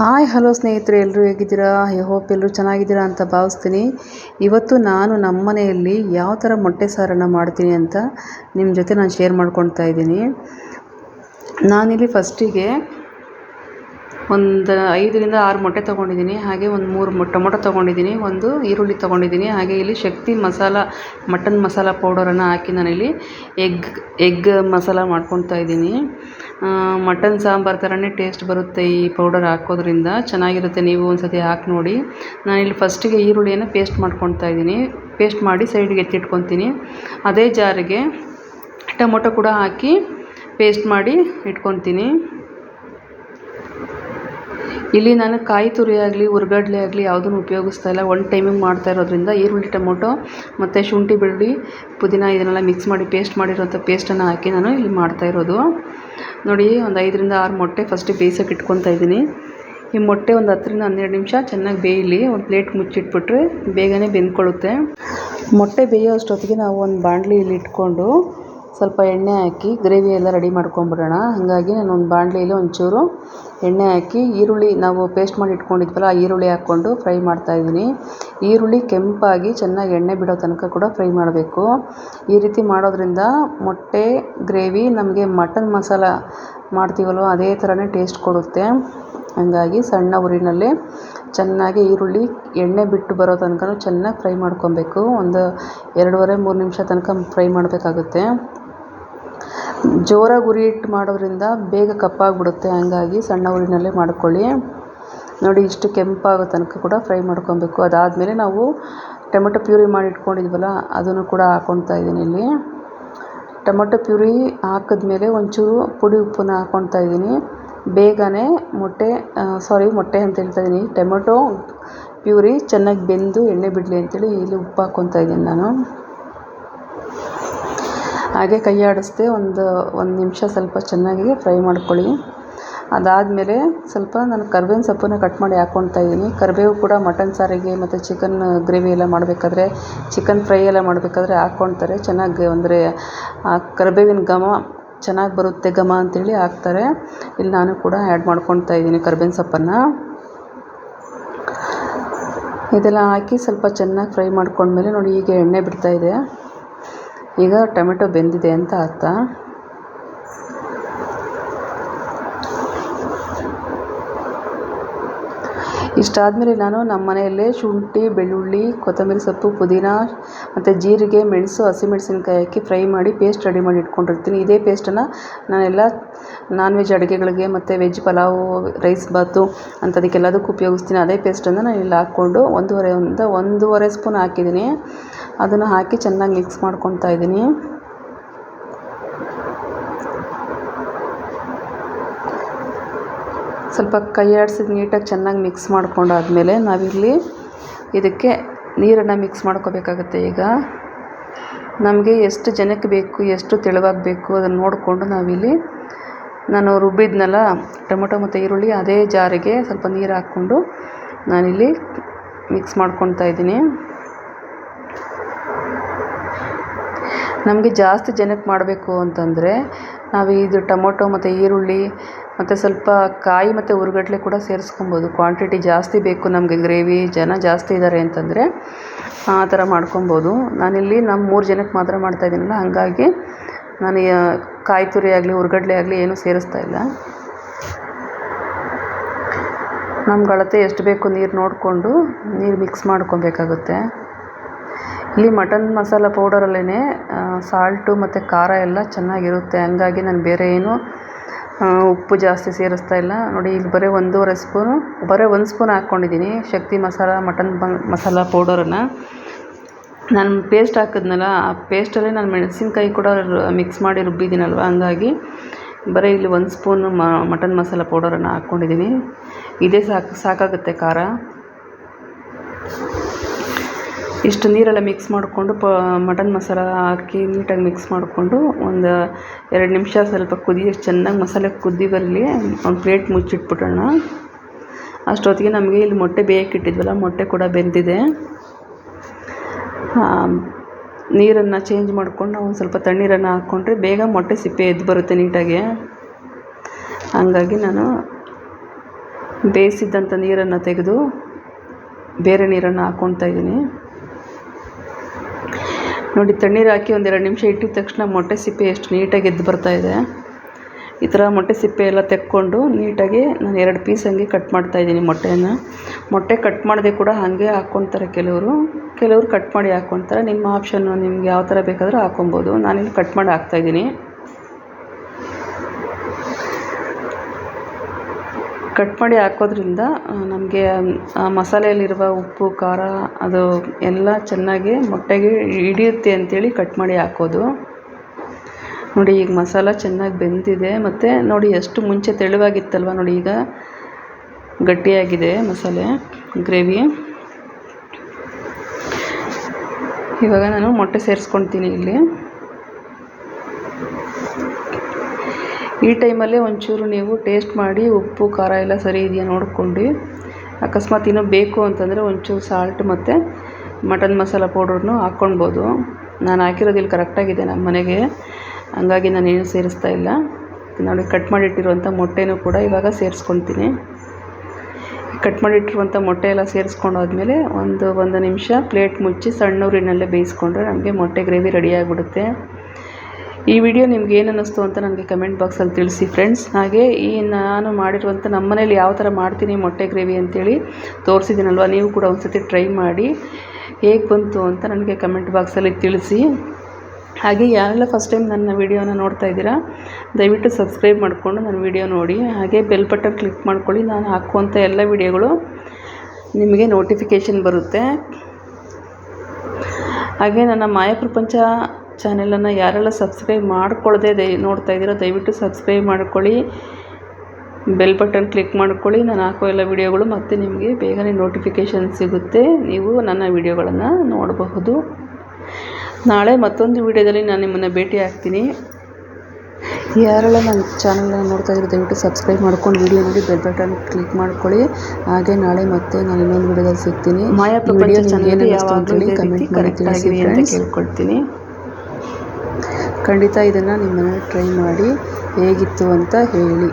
Hi, hello ಸ್ನೇಹಿತರೆ ಎಲ್ಲರೂ ಹೇಗಿದ್ದೀರಾ? ಐ ಹೋಪ್ ಎಲ್ಲರೂ ಚೆನ್ನಾಗಿದ್ದೀರಾ ಅಂತ ಭಾವಿಸ್ತೀನಿ. ಇವತ್ತು ನಾನು ನಮ್ಮ ಮನೆಯಲ್ಲಿ ಯಾವ ಥರ ಮೊಟ್ಟೆ ಸಾರನ್ನು ಮಾಡ್ತೀನಿ ಅಂತ ನಿಮ್ಮ ಜೊತೆ ನಾನು ಶೇರ್ ಮಾಡ್ಕೊಳ್ತಾ ಇದ್ದೀನಿ. ನಾನಿಲ್ಲಿ ಫಸ್ಟಿಗೆ ಒಂದು ಐದರಿಂದ ಆರು ಮೊಟ್ಟೆ ತೊಗೊಂಡಿದ್ದೀನಿ, ಹಾಗೆ ಒಂದು ಮೂರು ಮೊ ಟೊಮೊಟೊ ತೊಗೊಂಡಿದ್ದೀನಿ, ಒಂದು ಈರುಳ್ಳಿ ತೊಗೊಂಡಿದ್ದೀನಿ, ಹಾಗೆ ಇಲ್ಲಿ ಶಕ್ತಿ ಮಸಾಲ, ಮಟನ್ ಮಸಾಲ ಪೌಡರನ್ನು ಹಾಕಿ ನಾನಿಲ್ಲಿ ಎಗ್ ಎಗ್ ಮಸಾಲ ಮಾಡ್ಕೊತಾ ಇದ್ದೀನಿ. ಮಟನ್ ಸಾಂಬಾರು ಥರನೇ ಟೇಸ್ಟ್ ಬರುತ್ತೆ ಈ ಪೌಡರ್ ಹಾಕೋದ್ರಿಂದ, ಚೆನ್ನಾಗಿರುತ್ತೆ, ನೀವು ಒಂದು ಸತಿ ಹಾಕಿ ನೋಡಿ. ನಾನಿಲ್ಲಿ ಫಸ್ಟಿಗೆ ಈರುಳ್ಳಿಯನ್ನು ಪೇಸ್ಟ್ ಮಾಡ್ಕೊತಾ ಇದ್ದೀನಿ, ಪೇಸ್ಟ್ ಮಾಡಿ ಸೈಡಿಗೆ ಎತ್ತಿಟ್ಕೊತೀನಿ ಅದೇ ಜಾರಿಗೆ ಟೊಮೊಟೊ ಕೂಡ ಹಾಕಿ ಪೇಸ್ಟ್ ಮಾಡಿ ಇಟ್ಕೊತೀನಿ ಇಲ್ಲಿ ನಾನು ಕಾಯಿ ತುರಿ ಆಗಲಿ ಹುರ್ಗಡ್ಲೆ ಆಗಲಿ ಯಾವುದನ್ನು ಉಪಯೋಗಿಸ್ತಾ ಇಲ್ಲ. ಒನ್ ಟೈಮಿಗೆ ಮಾಡ್ತಾ ಇರೋದ್ರಿಂದ ಈರುಳ್ಳಿ, ಟೊಮೊಟೊ ಮತ್ತು ಶುಂಠಿ, ಬೆಳ್ಳುಳ್ಳಿ ಪುದೀನ ಇದನ್ನೆಲ್ಲ ಮಿಕ್ಸ್ ಮಾಡಿ ಪೇಸ್ಟ್ ಮಾಡಿರೋಂಥ ಪೇಸ್ಟನ್ನು ಹಾಕಿ ನಾನು ಇಲ್ಲಿ ಮಾಡ್ತಾ ಇರೋದು. ನೋಡಿ, ಒಂದು ಐದರಿಂದ ಆರು ಮೊಟ್ಟೆ ಫಸ್ಟ್ ಬೇಯಿಸೋಕೆ ಇಟ್ಕೊತಾ ಇದ್ದೀನಿ. ಈ ಮೊಟ್ಟೆ ಒಂದು ಹತ್ತರಿಂದ ಹನ್ನೆರಡು ನಿಮಿಷ ಚೆನ್ನಾಗಿ ಬೇಯಲಿ, ಒಂದು ಪ್ಲೇಟ್ ಮುಚ್ಚಿಟ್ಬಿಟ್ರೆ ಬೇಗನೆ ಬೆಂದ್ಕೊಳ್ಳುತ್ತೆ. ಮೊಟ್ಟೆ ಬೇಯೋ ಅಷ್ಟೊತ್ತಿಗೆ ನಾವು ಒಂದು ಬಾಣಲಿಯಲ್ಲಿ ಇಟ್ಕೊಂಡು ಸ್ವಲ್ಪ ಎಣ್ಣೆ ಹಾಕಿ ಗ್ರೇವಿ ಎಲ್ಲ ರೆಡಿ ಮಾಡ್ಕೊಂಬಿಡೋಣ ಹಾಗಾಗಿ ನಾನು ಒಂದು ಬಾಣಲಿಯಲ್ಲಿ ಒಂಚೂರು ಎಣ್ಣೆ ಹಾಕಿ ಈರುಳ್ಳಿ ನಾವು ಪೇಸ್ಟ್ ಮಾಡಿ ಇಟ್ಕೊಂಡಿದ್ವಲ್ಲ ಆ ಈರುಳ್ಳಿ ಹಾಕ್ಕೊಂಡು ಫ್ರೈ ಮಾಡ್ತಾಯಿದ್ದೀನಿ ಈರುಳ್ಳಿ ಕೆಂಪಾಗಿ ಚೆನ್ನಾಗಿ ಎಣ್ಣೆ ಬಿಡೋ ತನಕ ಕೂಡ ಫ್ರೈ ಮಾಡಬೇಕು. ಈ ರೀತಿ ಮಾಡೋದ್ರಿಂದ ಮೊಟ್ಟೆ ಗ್ರೇವಿ ನಮಗೆ ಮಟನ್ ಮಸಾಲ ಮಾಡ್ತೀವಲ್ವ ಅದೇ ಥರನೇ ಟೇಸ್ಟ್ ಕೊಡುತ್ತೆ. ಹಾಗಾಗಿ ಸಣ್ಣ ಉರಿನಲ್ಲಿ ಚೆನ್ನಾಗಿ ಈರುಳ್ಳಿ ಎಣ್ಣೆ ಬಿಟ್ಟು ಬರೋ ತನಕ ಚೆನ್ನಾಗಿ ಫ್ರೈ ಮಾಡ್ಕೊಬೇಕು. ಒಂದು ಎರಡೂವರೆ ಮೂರು ನಿಮಿಷ ತನಕ ಫ್ರೈ ಮಾಡಬೇಕಾಗುತ್ತೆ. ಜೋರಾಗಿ ಉರಿ ಇಟ್ಟು ಮಾಡೋದ್ರಿಂದ ಬೇಗ ಕಪ್ಪಾಗಿಬಿಡುತ್ತೆ. ಹಾಗಾಗಿ ಸಣ್ಣ ಉರಿನಲ್ಲೇ ಮಾಡ್ಕೊಳ್ಳಿ. ನೋಡಿ, ಇಷ್ಟು ಕೆಂಪಾಗೋ ತನಕ ಕೂಡ ಫ್ರೈ ಮಾಡ್ಕೊಬೇಕು. ಅದಾದಮೇಲೆ ನಾವು ಟೊಮೆಟೊ ಪ್ಯೂರಿ ಮಾಡಿ ಇಟ್ಕೊಂಡಿದ್ವಲ್ಲ, ಅದನ್ನು ಕೂಡ ಹಾಕ್ಕೊಳ್ತಾ ಇದ್ದೀನಿ ಇಲ್ಲಿ. ಟೊಮೆಟೊ ಪ್ಯೂರಿ ಹಾಕಿದ್ಮೇಲೆ ಒಂಚೂರು ಪುಡಿ ಉಪ್ಪನ್ನು ಹಾಕ್ಕೊಳ್ತಾ ಇದ್ದೀನಿ. ಬೇಗನೆ ಮೊಟ್ಟೆ ಸಾರಿ ಮೊಟ್ಟೆ ಅಂತ ಹೇಳ್ತಾ ಇದ್ದೀನಿ. ಟೊಮೆಟೊ ಪ್ಯೂರಿ ಚೆನ್ನಾಗಿ ಬೆಂದು ಎಣ್ಣೆ ಬಿಡಲಿ ಅಂತೇಳಿ ಇಲ್ಲಿ ಉಪ್ಪು ಹಾಕ್ಕೊತಾ ಇದ್ದೀನಿ ನಾನು. ಹಾಗೆ ಕೈ ಆಡಿಸ್ದೆ ಒಂದು ಒಂದು ನಿಮಿಷ ಸ್ವಲ್ಪ ಚೆನ್ನಾಗಿ ಫ್ರೈ ಮಾಡ್ಕೊಳ್ಳಿ. ಅದಾದಮೇಲೆ ಸ್ವಲ್ಪ ನಾನು ಕರ್ಬೇವಿನ ಸೊಪ್ಪನ್ನು ಕಟ್ ಮಾಡಿ ಹಾಕ್ಕೊಳ್ತಾ ಇದ್ದೀನಿ. ಕರಿಬೇವು ಕೂಡ ಮಟನ್ ಸಾರಿಗೆ ಮತ್ತು ಚಿಕನ್ ಗ್ರೇವಿ ಎಲ್ಲ ಮಾಡಬೇಕಾದ್ರೆ, ಚಿಕನ್ ಫ್ರೈ ಎಲ್ಲ ಮಾಡಬೇಕಾದ್ರೆ ಹಾಕ್ಕೊಳ್ತಾರೆ ಚೆನ್ನಾಗಿ ಅಂದರೆ, ಆ ಕರಿಬೇವಿನ ಘಮ ಚೆನ್ನಾಗಿ ಬರುತ್ತೆ ಘಮ ಅಂತೇಳಿ ಹಾಕ್ತಾರೆ. ಇಲ್ಲಿ ನಾನು ಕೂಡ ಆ್ಯಡ್ ಮಾಡ್ಕೊಳ್ತಾ ಇದ್ದೀನಿ ಕರ್ಬೇವಿನ ಸೊಪ್ಪನ್ನು. ಇದೆಲ್ಲ ಹಾಕಿ ಸ್ವಲ್ಪ ಚೆನ್ನಾಗಿ ಫ್ರೈ ಮಾಡ್ಕೊಂಡ್ಮೇಲೆ ನೋಡಿ ಈಗ ಎಣ್ಣೆ ಬಿಡ್ತಾಯಿದೆ ಈಗ ಟೊಮೆಟೊ ಬೆಂದಿದೆ ಅಂತ ಅರ್ಥ. ಇಷ್ಟಾದಮೇಲೆ ನಾನು ನಮ್ಮ ಮನೆಯಲ್ಲೇ ಶುಂಠಿ, ಬೆಳ್ಳುಳ್ಳಿ, ಕೊತ್ತಂಬರಿ ಸೊಪ್ಪು, ಪುದೀನ ಮತ್ತು ಜೀರಿಗೆ, ಮೆಣಸು ಹಸಿಮೆಣಸಿನ್ಕಾಯಿ ಹಾಕಿ ಫ್ರೈ ಮಾಡಿ ಪೇಸ್ಟ್ ರೆಡಿ ಮಾಡಿ ಇಟ್ಕೊಂಡಿರ್ತೀನಿ. ಇದೇ ಪೇಸ್ಟನ್ನು ನಾನೆಲ್ಲ ನಾನ್ ವೆಜ್ ಅಡುಗೆಗಳಿಗೆ ಮತ್ತು ವೆಜ್ ಪಲಾವು ರೈಸ್ ಬಾತು ಅಂಥದಕ್ಕೆಲ್ಲದಕ್ಕೂ ಉಪಯೋಗಿಸ್ತೀನಿ. ಅದೇ ಪೇಸ್ಟನ್ನು ನಾನು ಇಲ್ಲಿ ಹಾಕ್ಕೊಂಡು ಒಂದೂವರೆ, ಒಂದು, ಒಂದೂವರೆ ಸ್ಪೂನ್ ಹಾಕಿದ್ದೀನಿ. ಅದನ್ನು ಹಾಕಿ ಚೆನ್ನಾಗಿ ಮಿಕ್ಸ್ ಮಾಡ್ಕೊತಾ ಇದ್ದೀನಿ. ಸ್ವಲ್ಪ ಕೈ ನೀಟಾಗಿ ಚೆನ್ನಾಗಿ ಮಿಕ್ಸ್ ಮಾಡ್ಕೊಂಡಾದ್ಮೇಲೆ ನಾವಿಲ್ಲಿ ಇದಕ್ಕೆ ನೀರನ್ನು ಮಿಕ್ಸ್ ಮಾಡ್ಕೋಬೇಕಾಗುತ್ತೆ ಈಗ. ನಮಗೆ ಎಷ್ಟು ಜನಕ್ಕೆ ಬೇಕು, ಎಷ್ಟು ತೆಳುವಾಗಿ ಬೇಕು ಅದನ್ನು ನೋಡಿಕೊಂಡು ನಾವಿಲ್ಲಿ ನಾನು ರುಬ್ಬಿದ್ನಲ್ಲ ಟೊಮೊಟೊ ಮತ್ತು ಈರುಳ್ಳಿ ಅದೇ ಜಾರಿಗೆ ಸ್ವಲ್ಪ ನೀರು ಹಾಕ್ಕೊಂಡು ನಾನಿಲ್ಲಿ ಮಿಕ್ಸ್ ಮಾಡ್ಕೊತಾ ಇದ್ದೀನಿ. ನಮಗೆ ಜಾಸ್ತಿ ಜನಕ್ಕೆ ಮಾಡಬೇಕು ಅಂತಂದರೆ ನಾವು ಇದು ಟೊಮೊಟೊ ಮತ್ತು ಈರುಳ್ಳಿ ಮತ್ತು ಸ್ವಲ್ಪ ಕಾಯಿ ಮತ್ತು ಹುರ್ಗಡ್ಲೆ ಕೂಡ ಸೇರಿಸ್ಕೊಬೋದು. ಕ್ವಾಂಟಿಟಿ ಜಾಸ್ತಿ ಬೇಕು ನಮಗೆ ಗ್ರೇವಿ ಜನ ಜಾಸ್ತಿ ಇದ್ದಾರೆ ಅಂತಂದರೆ ಆ ಥರ ಮಾಡ್ಕೊಬೋದು. ನಾನಿಲ್ಲಿ ನಮ್ಮ ಮೂರು ಜನಕ್ಕೆ ಮಾತ್ರ ಮಾಡ್ತಾಯಿದ್ದೀನಲ್ಲ ಹಾಗಾಗಿ ನಾನು ಕಾಯಿ ತುರಿ ಆಗಲಿ ಹುರ್ಗಡ್ಲೆ ಆಗಲಿ ಏನೂ ಸೇರಿಸ್ತಾ ಇಲ್ಲ. ನಮ್ಗೆ ಅಳತೆ ಎಷ್ಟು ಬೇಕು ನೀರು ನೋಡಿಕೊಂಡು ನೀರು ಮಿಕ್ಸ್ ಮಾಡ್ಕೊಬೇಕಾಗುತ್ತೆ. ಇಲ್ಲಿ ಮಟನ್ ಮಸಾಲ ಪೌಡರಲ್ಲೇ ಸಾಲ್ಟು ಮತ್ತು ಖಾರ ಎಲ್ಲ ಚೆನ್ನಾಗಿರುತ್ತೆ. ಹಂಗಾಗಿ ನಾನು ಬೇರೆ ಏನು ಉಪ್ಪು ಜಾಸ್ತಿ ಸೇರಿಸ್ತಾ ಇಲ್ಲ. ನೋಡಿ, ಇಲ್ಲಿ ಬರೀ ಒಂದೂವರೆ ಸ್ಪೂನು, ಬರೀ ಒಂದು ಸ್ಪೂನ್ ಹಾಕ್ಕೊಂಡಿದ್ದೀನಿ. ಶಕ್ತಿ ಮಸಾಲ, ಮಟನ್ ಮಸಾಲ ಪೌಡರನ್ನು. ನಾನು ಪೇಸ್ಟ್ ಹಾಕಿದ್ನಲ್ಲ, ಆ ಪೇಸ್ಟಲ್ಲೇ ನಾನು ಮೆಣಸಿನ್ಕಾಯಿ ಕೂಡ ಮಿಕ್ಸ್ ಮಾಡಿ ರುಬ್ಬಿದ್ದೀನಲ್ವ? ಹಂಗಾಗಿ ಬರೀ ಇಲ್ಲಿ ಒಂದು ಸ್ಪೂನು ಮಟನ್ ಮಸಾಲ ಪೌಡರನ್ನು ಹಾಕ್ಕೊಂಡಿದ್ದೀನಿ. ಇದೇ ಸಾಕು, ಸಾಕಾಗುತ್ತೆ ಖಾರ. ಇಷ್ಟು ನೀರೆಲ್ಲ ಮಿಕ್ಸ್ ಮಾಡಿಕೊಂಡು ಪ ಮಟನ್ ಮಸಾಲ ಹಾಕಿ ನೀಟಾಗಿ ಮಿಕ್ಸ್ ಮಾಡಿಕೊಂಡು ಒಂದು ಎರಡು ನಿಮಿಷ ಸ್ವಲ್ಪ ಕುದಿ ಚೆನ್ನಾಗಿ ಮಸಾಲೆ ಕುದಿ ಬರಲಿ, ಒಂದು ಪ್ಲೇಟ್ ಮುಚ್ಚಿಟ್ಬಿಡೋಣ. ಅಷ್ಟೊತ್ತಿಗೆ ನಮಗೆ ಇಲ್ಲಿ ಮೊಟ್ಟೆ ಬೇಯಕ್ಕಿಟ್ಟಿದ್ವಲ್ಲ ಮೊಟ್ಟೆ ಕೂಡ ಬೆಂದಿದೆ. ನೀರನ್ನು ಚೇಂಜ್ ಮಾಡ್ಕೊಂಡು ನಾವು ಒಂದು ಸ್ವಲ್ಪ ತಣ್ಣೀರನ್ನು ಹಾಕ್ಕೊಂಡ್ರೆ ಬೇಗ ಮೊಟ್ಟೆ ಸಿಪ್ಪೆ ಎದ್ದು ಬರುತ್ತೆ ನೀಟಾಗಿ. ಹಂಗಾಗಿ ನಾನು ಬೇಯಿಸಿದ್ದಂಥ ನೀರನ್ನು ತೆಗೆದು ಬೇರೆ ನೀರನ್ನು ಹಾಕ್ಕೊಳ್ತಾ ಇದ್ದೀನಿ. ನೋಡಿ, ತಣ್ಣೀರು ಹಾಕಿ ಒಂದೆರಡು ನಿಮಿಷ ಇಟ್ಟಿದ ತಕ್ಷಣ ಮೊಟ್ಟೆ ಸಿಪ್ಪೆ ಎಷ್ಟು ನೀಟಾಗಿ ಎದ್ದು ಬರ್ತಾ ಇದೆ. ಈ ಥರ ಮೊಟ್ಟೆ ಸಿಪ್ಪೆ ಎಲ್ಲ ತೆಕ್ಕೊಂಡು ನೀಟಾಗಿ ನಾನು ಎರಡು ಪೀಸ್ ಹಂಗೆ ಕಟ್ ಮಾಡ್ತಾ ಇದ್ದೀನಿ ಮೊಟ್ಟೆಯನ್ನು. ಮೊಟ್ಟೆ ಕಟ್ ಮಾಡದೆ ಕೂಡ ಹಾಗೆ ಹಾಕ್ಕೊತಾರೆ ಕೆಲವರು. ಕೆಲವರು ಕಟ್ ಮಾಡಿ ಹಾಕ್ಕೊತಾರೆ ನಿಮ್ಮ ಆಪ್ಷನ್ನು ನಿಮ್ಗೆ ಯಾವ ಥರ ಬೇಕಾದರೂ ಹಾಕ್ಕೊಬೋದು ನಾನಿಲ್ಲಿ ಕಟ್ ಮಾಡಿ ಹಾಕ್ತಾಯಿದ್ದೀನಿ ಕಟ್ ಮಾಡಿ ಹಾಕೋದ್ರಿಂದ ನಮಗೆ, ಆ, ಮಸಾಲೆಯಲ್ಲಿರುವ ಉಪ್ಪು, ಖಾರ, ಅದು ಎಲ್ಲ ಚೆನ್ನಾಗಿ ಮೊಟ್ಟೆಗೆ ಹಿಡಿಯುತ್ತೆ ಅಂತೇಳಿ ಕಟ್ ಮಾಡಿ ಹಾಕೋದು. ನೋಡಿ, ಈಗ ಮಸಾಲ ಚೆನ್ನಾಗಿ ಬೆಂದಿದೆ. ಮತ್ತು ನೋಡಿ, ಎಷ್ಟು ಮುಂಚೆ ತೆಳುವಾಗಿತ್ತಲ್ವ ನೋಡಿ, ಈಗ ಗಟ್ಟಿಯಾಗಿದೆ ಮಸಾಲೆ, ಗ್ರೇವಿ. ಇವಾಗ ನಾನು ಮೊಟ್ಟೆ ಸೇರಿಸ್ಕೊಳ್ತೀನಿ ಇಲ್ಲಿ. ಈ ಟೈಮಲ್ಲೇ ಒಂಚೂರು ನೀವು ಟೇಸ್ಟ್ ಮಾಡಿ ಉಪ್ಪು, ಖಾರ ಎಲ್ಲ ಸರಿ ಇದೆಯಾ ನೋಡ್ಕೊಂಡು. ಅಕಸ್ಮಾತ್ ಇನ್ನೂ ಬೇಕು ಅಂತಂದರೆ ಒಂಚೂರು ಸಾಲ್ಟ್ ಮತ್ತು ಮಟನ್ ಮಸಾಲ ಪೌಡ್ರನ್ನು ಹಾಕ್ಕೊಳ್ಬೋದು. ನಾನು ಹಾಕಿರೋದು ಇಲ್ಲಿ ಕರೆಕ್ಟಾಗಿದೆ ನಮ್ಮ ಮನೆಗೆ. ಹಂಗಾಗಿ ನಾನೇನು ಸೇರಿಸ್ತಾ ಇಲ್ಲ. ನೋಡಿ ಕಟ್ ಮಾಡಿಟ್ಟಿರುವಂಥ ಮೊಟ್ಟೆನೂ ಕೂಡ ಇವಾಗ ಸೇರಿಸ್ಕೊತೀನಿ ಕಟ್ ಮಾಡಿಟ್ಟಿರುವಂಥ ಮೊಟ್ಟೆ ಎಲ್ಲ ಸೇರಿಸ್ಕೊಂಡಾದ್ಮೇಲೆ ಒಂದು ಒಂದು ನಿಮಿಷ ಪ್ಲೇಟ್ ಮುಚ್ಚಿ ಸಣ್ಣ ಊರಿನಲ್ಲೇ ಬೇಯಿಸ್ಕೊಂಡ್ರೆ ನಮಗೆ ಮೊಟ್ಟೆ ಗ್ರೇವಿ ರೆಡಿ ಆಗಿಬಿಡುತ್ತೆ. ಈ ವಿಡಿಯೋ ನಿಮ್ಗೆ ಏನು ಅನ್ನಿಸ್ತು ಅಂತ ನನಗೆ ಕಮೆಂಟ್ ಬಾಕ್ಸಲ್ಲಿ ತಿಳಿಸಿ ಫ್ರೆಂಡ್ಸ್ ಹಾಗೆ ಈ ನಾನು ಮಾಡಿರುವಂಥ ನಮ್ಮ ಮನೇಲಿ ಯಾವ ಥರ ಮಾಡ್ತೀನಿ ಮೊಟ್ಟೆ ಗ್ರೇವಿ ಅಂತೇಳಿ ತೋರಿಸಿದ್ದೀನಲ್ವ, ನೀವು ಕೂಡ ಒಂದು ಸತಿ ಟ್ರೈ ಮಾಡಿ ಹೇಗೆ ಬಂತು ಅಂತ ನನಗೆ ಕಮೆಂಟ್ ಬಾಕ್ಸಲ್ಲಿ ತಿಳಿಸಿ. ಹಾಗೆ ಯಾರೆಲ್ಲ ಫಸ್ಟ್ ಟೈಮ್ ನನ್ನ ವೀಡಿಯೋನ ನೋಡ್ತಾ ಇದ್ದೀರಾ, ದಯವಿಟ್ಟು ಸಬ್ಸ್ಕ್ರೈಬ್ ಮಾಡಿಕೊಂಡು ನನ್ನ ವೀಡಿಯೋ ನೋಡಿ. ಹಾಗೆ ಬೆಲ್ ಬಟನ್ ಕ್ಲಿಕ್ ಮಾಡ್ಕೊಳ್ಳಿ, ನಾನು ಹಾಕುವಂಥ ಎಲ್ಲ ವೀಡಿಯೋಗಳು ನಿಮಗೆ ನೋಟಿಫಿಕೇಷನ್ ಬರುತ್ತೆ. ಹಾಗೆ ನನ್ನ ಮಾಯ ಪ್ರಪಂಚ ಚಾನೆಲನ್ನು ಯಾರೆಲ್ಲ ಸಬ್ಸ್ಕ್ರೈಬ್ ಮಾಡ್ಕೊಳ್ಳದೆ ದಯ ನೋಡ್ತಾ ಇದ್ದೀರೋ ದಯವಿಟ್ಟು ಸಬ್ಸ್ಕ್ರೈಬ್ ಮಾಡ್ಕೊಳ್ಳಿ. ಬೆಲ್ ಬಟನ್ ಕ್ಲಿಕ್ ಮಾಡ್ಕೊಳ್ಳಿ. ನಾನು ಹಾಕೋ ಎಲ್ಲ ವೀಡಿಯೋಗಳು ಮತ್ತೆ ನಿಮಗೆ ಬೇಗನೆ ನೋಟಿಫಿಕೇಷನ್ ಸಿಗುತ್ತೆ. ನೀವು ನನ್ನ ವೀಡಿಯೋಗಳನ್ನು ನೋಡಬಹುದು. ನಾಳೆ ಮತ್ತೊಂದು ವೀಡಿಯೋದಲ್ಲಿ ನಾನು ನಿಮ್ಮನ್ನು ಭೇಟಿ ಆಗ್ತೀನಿ. ಯಾರೆಲ್ಲ ನನ್ನ ಚಾನಲ್ನ ನೋಡ್ತಾ ಇದ್ರೆ ದಯವಿಟ್ಟು ಸಬ್ಸ್ಕ್ರೈಬ್ ಮಾಡ್ಕೊಂಡು ವೀಡಿಯೋ ನೋಡಿ ಬೆಲ್ ಬಟನ್ ಕ್ಲಿಕ್ ಮಾಡ್ಕೊಳ್ಳಿ. ಹಾಗೆ ನಾಳೆ ಮತ್ತೆ ನಾನು ಇನ್ನೊಂದು ವಿಡಿಯೋದಲ್ಲಿ ಸಿಗ್ತೀನಿ. ಮಾಯಾ ವಿಡಿಯೋ ಚಾನಲ್ ಯಾವಾಗಲೂ ಕಮೆಂಟ್ ಮಾಡಿ ತಿಳಿಸಿ ಅಂತ ಕೇಳ್ಕೊಳ್ತೀನಿ. ಖಂಡಿತ ಇದನ್ನು ನಿಮ್ಮನೇಲಿ ಟ್ರೈ ಮಾಡಿ ಹೇಗಿತ್ತು ಅಂತ ಹೇಳಿ.